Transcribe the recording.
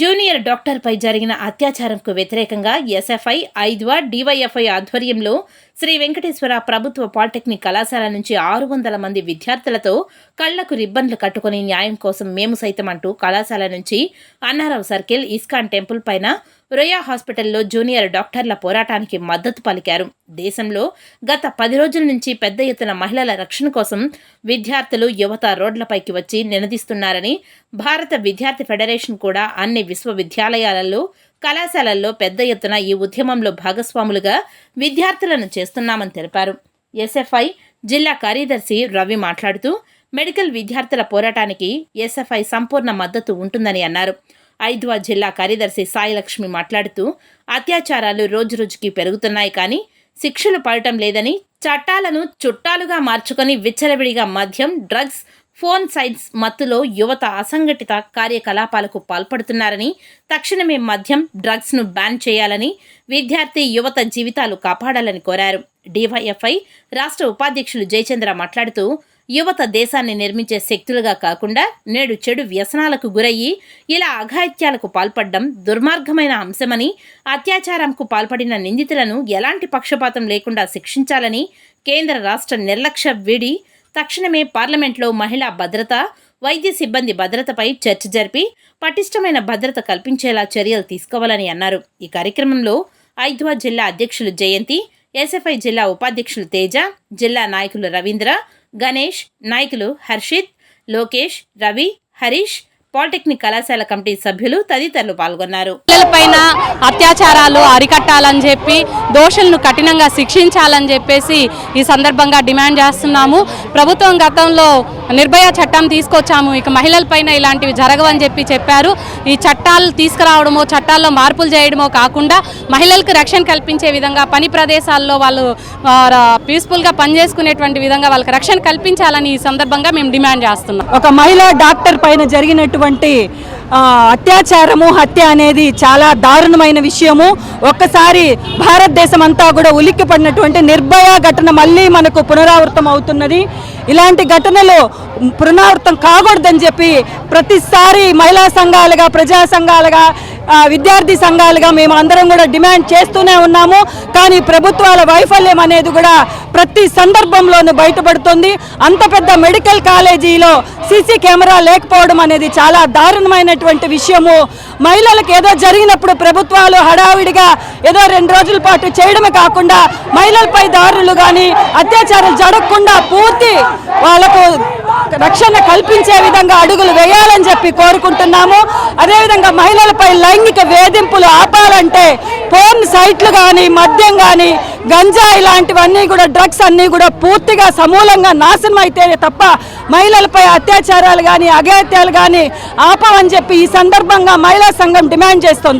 Junior డాక్టర్పై జరిగిన అత్యాచారంకు వ్యతిరేకంగా SFI ఐద్వా DYFI ఆధ్వర్యంలో శ్రీ వెంకటేశ్వర ప్రభుత్వ పాలిటెక్నిక్ కళాశాల నుంచి ఆరు వందల మంది విద్యార్థులతో కళ్ళకు రిబ్బన్లు కట్టుకుని న్యాయం కోసం మేము సైతం అంటూ కళాశాల నుంచి అన్నారావు సర్కిల్ ఇస్కాన్ టెంపుల్ పైన రొయా హాస్పిటల్లో జూనియర్ డాక్టర్ల పోరాటానికి మద్దతు పలికారు. దేశంలో గత పది రోజుల నుంచి పెద్ద ఎత్తున మహిళల రక్షణ కోసం విద్యార్థులు యువత రోడ్లపైకి వచ్చి నినదిస్తున్నారని భారత విద్యార్థి ఫెడరేషన్ కూడా అన్ని విశ్వవిద్యాలయాలలో కళాశాలల్లో పెద్ద ఎత్తున ఈ ఉద్యమంలో భాగస్వాములుగా విద్యార్థులను చేస్తున్నామని తెలిపారు. ఎస్ఎఫ్ఐ జిల్లా కార్యదర్శి రవి మాట్లాడుతూ మెడికల్ విద్యార్థుల పోరాటానికి ఎస్ఎఫ్ఐ సంపూర్ణ మద్దతు ఉంటుందని అన్నారు. ఐద్వా జిల్లా కార్యదర్శి సాయిలక్ష్మి మాట్లాడుతూ అత్యాచారాలు రోజురోజుకి పెరుగుతున్నాయి కానీ శిక్షలు పడటం లేదని చట్టాలను చుట్టాలుగా మార్చుకొని విచ్చలవిడిగా మద్యం డ్రగ్స్ ఫోన్ సైట్స్ మత్తులో యువత అసంఘటిత కార్యకలాపాలకు పాల్పడుతున్నారని తక్షణమే మద్యం డ్రగ్స్ను బ్యాన్ చేయాలని విద్యార్థి యువత జీవితాలు కాపాడాలని కోరారు. డివైఎఫ్ఐ రాష్ట్ర ఉపాధ్యక్షులు జయచంద్ర మాట్లాడుతూ యువత దేశాన్ని నిర్మించే శక్తులుగా కాకుండా నేడు చెడు వ్యసనాలకు గురయ్యి ఇలా అఘాయిత్యాలకు పాల్పడడం దుర్మార్గమైన అంశమని అత్యాచారంకు పాల్పడిన నిందితులను ఎలాంటి పక్షపాతం లేకుండా శిక్షించాలని కేంద్ర రాష్ట్ర నిర్లక్ష్య వీడి తక్షణమే పార్లమెంట్లో మహిళా భద్రత వైద్య సిబ్బంది భద్రతపై చర్చ జరిపి పటిష్టమైన భద్రత కల్పించేలా చర్యలు తీసుకోవాలని అన్నారు. ఈ కార్యక్రమంలో ఐద్వా జిల్లా అధ్యక్షులు జయంతి ఎస్ఎఫ్ఐ జిల్లా ఉపాధ్యక్షులు తేజ జిల్లా నాయకులు రవీంద్ర గణేష్ నాయకులు హర్షిత్ లోకేష్ రవి హరీష్ పాలిటెక్నిక్ కళాశాల కమిటీ సభ్యులు తదితరులు పాల్గొన్నారు. పిల్లలపైన అత్యాచారాలు అరికట్టాలని చెప్పి దోషులను కఠినంగా శిక్షించాలని చెప్పేసి ఈ సందర్భంగా డిమాండ్ చేస్తున్నాము. ప్రభుత్వం గతంలో నిర్భయ చట్టం తీసుకొచ్చాము. ఇక మహిళలపైన ఇలాంటివి జరగవని చెప్పి చెప్పారు. ఈ చట్టాలు తీసుకురావడమో చట్టాల్లో మార్పులు చేయడమో కాకుండా మహిళలకు రక్షణ కల్పించే విధంగా పని ప్రదేశాల్లో వాళ్ళు పీస్ఫుల్గా పనిచేసుకునేటువంటి విధంగా వాళ్ళకి రక్షణ కల్పించాలని ఈ సందర్భంగా మేము డిమాండ్ చేస్తున్నాం. ఒక మహిళా డాక్టర్ పైన జరిగినటువంటి అత్యాచారము హత్య అనేది చాలా దారుణమైన విషయము. ఒక్కసారి భారతదేశం అంతా కూడా ఉలిక్కి పడినటువంటి నిర్భయ ఘటన మళ్ళీ మనకు పునరావృతం అవుతున్నది. ఇలాంటి ఘటనలు పునరావృతం కాకూడదని చెప్పి ప్రతిసారి మహిళా సంఘాలుగా ప్రజా సంఘాలుగా విద్యార్థి సంఘాలుగా మేము అందరం కూడా డిమాండ్ చేస్తూనే ఉన్నాము. కానీ ప్రభుత్వాల వైఫల్యం అనేది కూడా ప్రతి సందర్భంలోనూ బయటపడుతుంది. అంత పెద్ద మెడికల్ కాలేజీలో సీసీ కెమెరా లేకపోవడం అనేది చాలా దారుణమైనటువంటి విషయము. మహిళలకు ఏదో జరిగినప్పుడు ప్రభుత్వాలు హడావిడిగా ఏదో రెండు రోజుల పాటు చేయడమే కాకుండా మహిళలపై దారులు కానీ అత్యాచారాలు జరగకుండా పూర్తి వాళ్ళకు రక్షణ కల్పించే విధంగా అడుగులు వేయాలని చెప్పి కోరుకుంటున్నాము. అదేవిధంగా మహిళలపై లైంగిక వేధింపులు ఆపాలంటే పోర్న్ సైట్లు కానీ మద్యం కానీ గంజా ఇలాంటివన్నీ కూడా డ్రగ్స్ అన్నీ కూడా పూర్తిగా సమూలంగా నాశనం అయితేనే తప్ప మహిళలపై అత్యాచారాలు కానీ అఘాయిత్యాలు కానీ ఆపవని చెప్పి ఈ సందర్భంగా మహిళా సంఘం డిమాండ్ చేస్తోంది.